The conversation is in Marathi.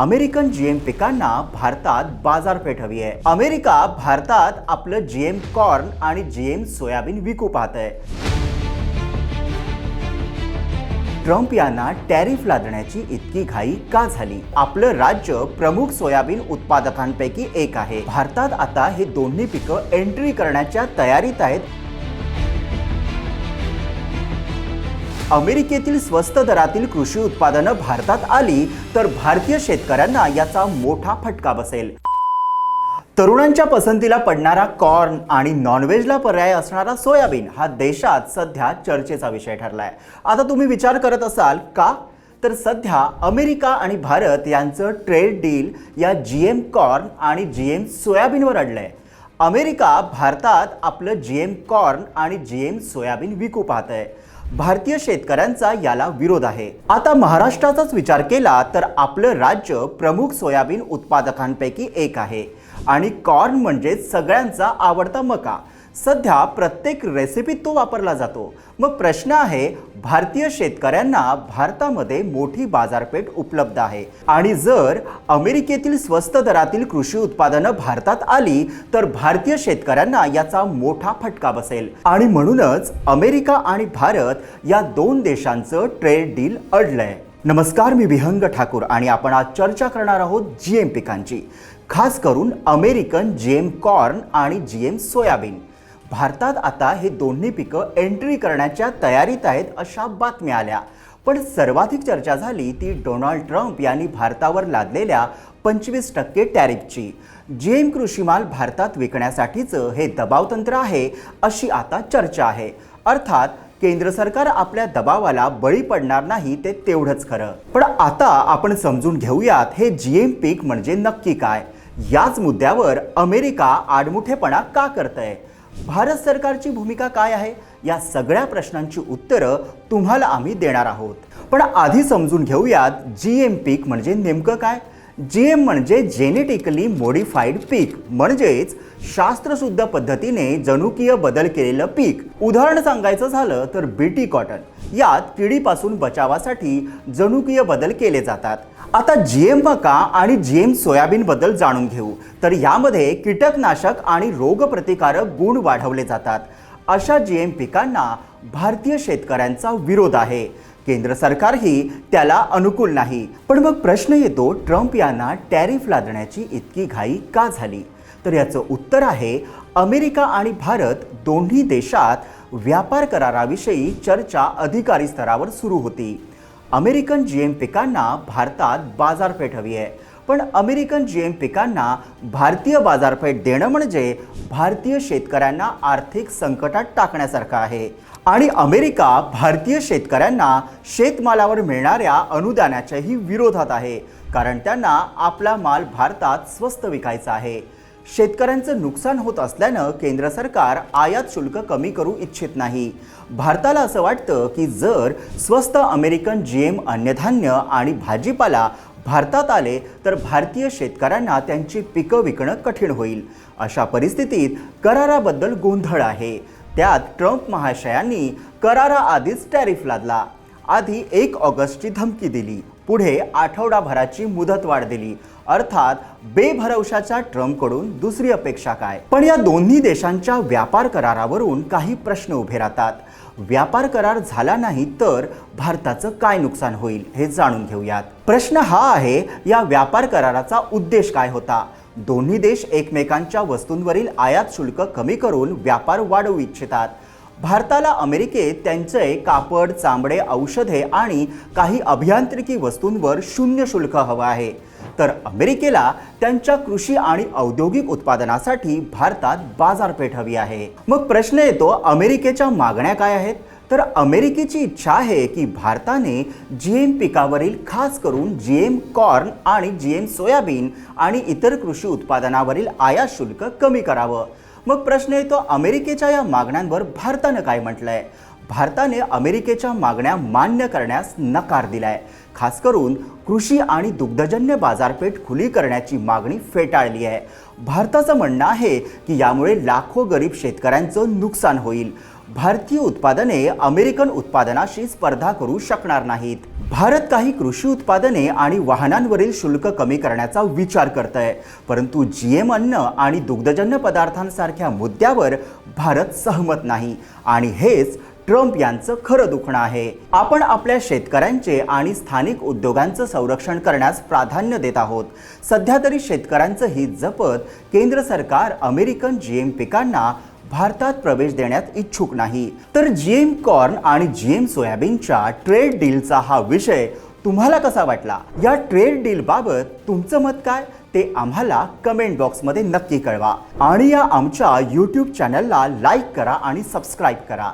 अमेरिकन जीएम पिकांना भारतात बाजारपेठ हवी आहे. अमेरिका भारतात आपलं जीएम कॉर्न आणि जीएम सोयाबीन विकू पाहत आहे ट्रम्प यांना टॅरिफ लादण्याची इतकी घाई का झाली? आपलं राज्य प्रमुख सोयाबीन उत्पादकांपैकी एक आहे. भारतात आता हे दोन्ही पिकं एंट्री करण्याच्या तयारीत आहेत. अमेरिकेतील स्वस्त दरातील कृषी उत्पादनं भारतात आली तर भारतीय शेतकऱ्यांना याचा मोठा फटका बसेल. तरुणांच्या पसंतीला पडणारा कॉर्न आणि नॉनव्हेजला पर्याय असणारा सोयाबीन हा देशात सध्या चर्चेचा विषय ठरलाय. आता तुम्ही विचार करत असाल का? तर सध्या अमेरिका आणि भारत यांचं ट्रेड डील या जी एम कॉर्न आणि जी एम सोयाबीनवर अडलंय. अमेरिका भारतात आपलं जी एम कॉर्न आणि जी एम सोयाबीन विकू पाहत आहे भारतीय शेतकऱ्यांचा याला विरोध आहे. आता महाराष्ट्राचाच विचार केला तर आपलं राज्य प्रमुख सोयाबीन उत्पादकांपैकी एक आहे. आणि कॉर्न म्हणजे सगळ्यांचा आवडता मका. सध्या प्रत्येक रेसिपीत तो वापरला जातो. मग प्रश्न आहे भारतीय शेतकऱ्यांना भारतामध्ये मोठी बाजारपेठ उपलब्ध आहे. आणि जर अमेरिकेतील स्वस्त दरातील कृषी उत्पादनं भारतात आली तर भारतीय शेतकऱ्यांना याचा मोठा फटका बसेल. आणि म्हणूनच अमेरिका आणि भारत या दोन देशांचं ट्रेड डील अडलंय. नमस्कार मी विहंग ठाकूर आणि आपण आज चर्चा करणार आहोत जी एम पिकांची. खास करून अमेरिकन जी एम कॉर्न आणि जी एम सोयाबीन भारतात आता हे दोन्ही पिकं एंट्री करण्याच्या तयारीत आहेत अशा बातम्या आल्या. पण सर्वाधिक चर्चा झाली ती डोनाल्ड ट्रम्प यांनी भारतावर लादलेल्या पंचवीस टक्के टॅरिफची. जी एम कृषी माल भारतात विकण्यासाठीचं हे दबावतंत्र आहे अशी आता चर्चा आहे. अर्थात केंद्र सरकार आपल्या दबावाला बळी पडणार नाही ते तेवढंच खरं. पण आता आपण समजून घेऊयात हे जी एम पीक म्हणजे नक्की काय? याच मुद्द्यावर अमेरिका आडमुठेपणा का करतंय? भारत सरकारची भूमिका काय आहे? या सगळ्या प्रश्नांची उत्तरं तुम्हाला आम्ही देणार आहोत. पण आधी समजून घेऊयात जी एम पीक म्हणजे नेमकं काय? जी एम म्हणजे जेनेटिकली मॉडिफाईड पीक. म्हणजेच शास्त्रशुद्ध पद्धतीने जनुकीय बदल केलेलं पीक. उदाहरण सांगायचं झालं तर बीटी कॉटन यात किडीपासून बचावासाठी जनुकीय बदल केले जातात. आता जी एम मका आणि जी एम सोयाबीनबद्दल जाणून घेऊ. तर यामध्ये कीटकनाशक आणि रोगप्रतिकारक गुण वाढवले जातात. अशा जी एम पिकांना भारतीय शेतकऱ्यांचा विरोध आहे. केंद्र सरकारही त्याला अनुकूल नाही. पण मग प्रश्न येतो ट्रम्प यांना टॅरिफ लादण्याची इतकी घाई का झाली? तर याचं उत्तर आहे अमेरिका आणि भारत दोन्ही देशात व्यापार कराराविषयी चर्चा अधिकारी स्तरावर सुरू होती. अमेरिकन जी एम पिकांना भारतात बाजारपेठ हवी आहे. पण अमेरिकन जी एम पिकांना भारतीय बाजारपेठ देणं म्हणजे भारतीय शेतकऱ्यांना आर्थिक संकटात टाकण्यासारखं आहे. आणि अमेरिका भारतीय शेतकऱ्यांना शेतमालावर मिळणाऱ्या अनुदानाच्याही विरोधात आहे. कारण त्यांना आपला माल भारतात स्वस्त विकायचा आहे. शेतकऱ्यांचं नुकसान होत असल्यानं केंद्र सरकार आयात शुल्क कमी करू इच्छित नाही. भारताला असं वाटतं की जर स्वस्त अमेरिकन जी एम अन्नधान्य आणि भाजीपाला भारतात आले तर भारतीय शेतकऱ्यांना त्यांची पिकं विकणं कठीण होईल. अशा परिस्थितीत कराराबद्दल गोंधळ आहे. त्यात ट्रम्प महाशयांनी कराराआधीच टॅरिफ लादला. आधी एक ऑगस्टची धमकी दिली. पुढे आठवडाभराची मुदतवाढ दिली अर्थात बेभरवशाच्या ट्रम्पकडून दुसरी अपेक्षा काय? पण या दोन्ही देशांच्या व्यापार करारावरून काही प्रश्न उभे राहतात. व्यापार करार झाला नाही तर भारताचं काय नुकसान होईल हे जाणून घेऊयात. प्रश्न हा आहे या व्यापार कराराचा उद्देश काय होता? दोन्ही देश एकमेकांच्या वस्तूंवरील आयात शुल्क कमी करून व्यापार वाढवू इच्छितात. भारताला अमेरिकेत त्यांचे कापड चांबडे औषधे आणि काही अभियांत्रिकी वस्तूंवर शून्य शुल्क हवं आहे. तर अमेरिकेला त्यांच्या कृषी आणि औद्योगिक उत्पादनासाठी भारतात बाजारपेठ हवी आहे. मग प्रश्न येतो अमेरिकेच्या मागण्या काय आहेत? तर अमेरिकेची इच्छा आहे की भारताने जी एम पिकावरील खास करून जी एम कॉर्न आणि जी एम सोयाबीन आणि इतर कृषी उत्पादनावरील आयात शुल्क कमी करावं. मग प्रश्न येतो अमेरिकेच्या या मागण्यांवर भारतानं काय म्हटलंय? भारताने अमेरिकेच्या मागण्या मान्य करण्यास नकार दिलाय. खास करून कृषी आणि दुग्धजन्य बाजारपेठ खुली करण्याची मागणी फेटाळली आहे. भारताचं म्हणणं आहे की यामुळे लाखो गरीब शेतकऱ्यांचं नुकसान होईल. भारतीय उत्पादने अमेरिकन उत्पादनाशी स्पर्धा करू शकणार नाहीत. भारत काही कृषी उत्पादने आणि वाहनांवरील शुल्क कमी करण्याचा विचार करत आहे परंतु जी एम अन्न आणि दुग्धजन्य पदार्थांसारख्या मुद्द्यावर भारत सहमत नाही. आणि हेच ट्रम्प यांचं खरं दुखणं आहे. आपण आपल्या शेतकऱ्यांचे आणि स्थानिक उद्योगांचं संरक्षण करण्यास प्राधान्य देत आहोत. सध्या तरी शेतकऱ्यांचं हित जपत केंद्र सरकार अमेरिकन जी एम पिकांना भारतात प्रवेश देण्यात इच्छुक नाही. तर जीएम कॉर्न आणि जीएम सोयाबीनच्या ट्रेड डीलचा हा विषय तुम्हाला कसा वाटला? या ट्रेड डील बाबत तुमचं मत काय? ते आम्हाला कमेंट बॉक्समध्ये नक्की कळवा. आणि या आमच्या यूट्यूब चॅनलला लाईक करा आणि सबस्क्राईब करा.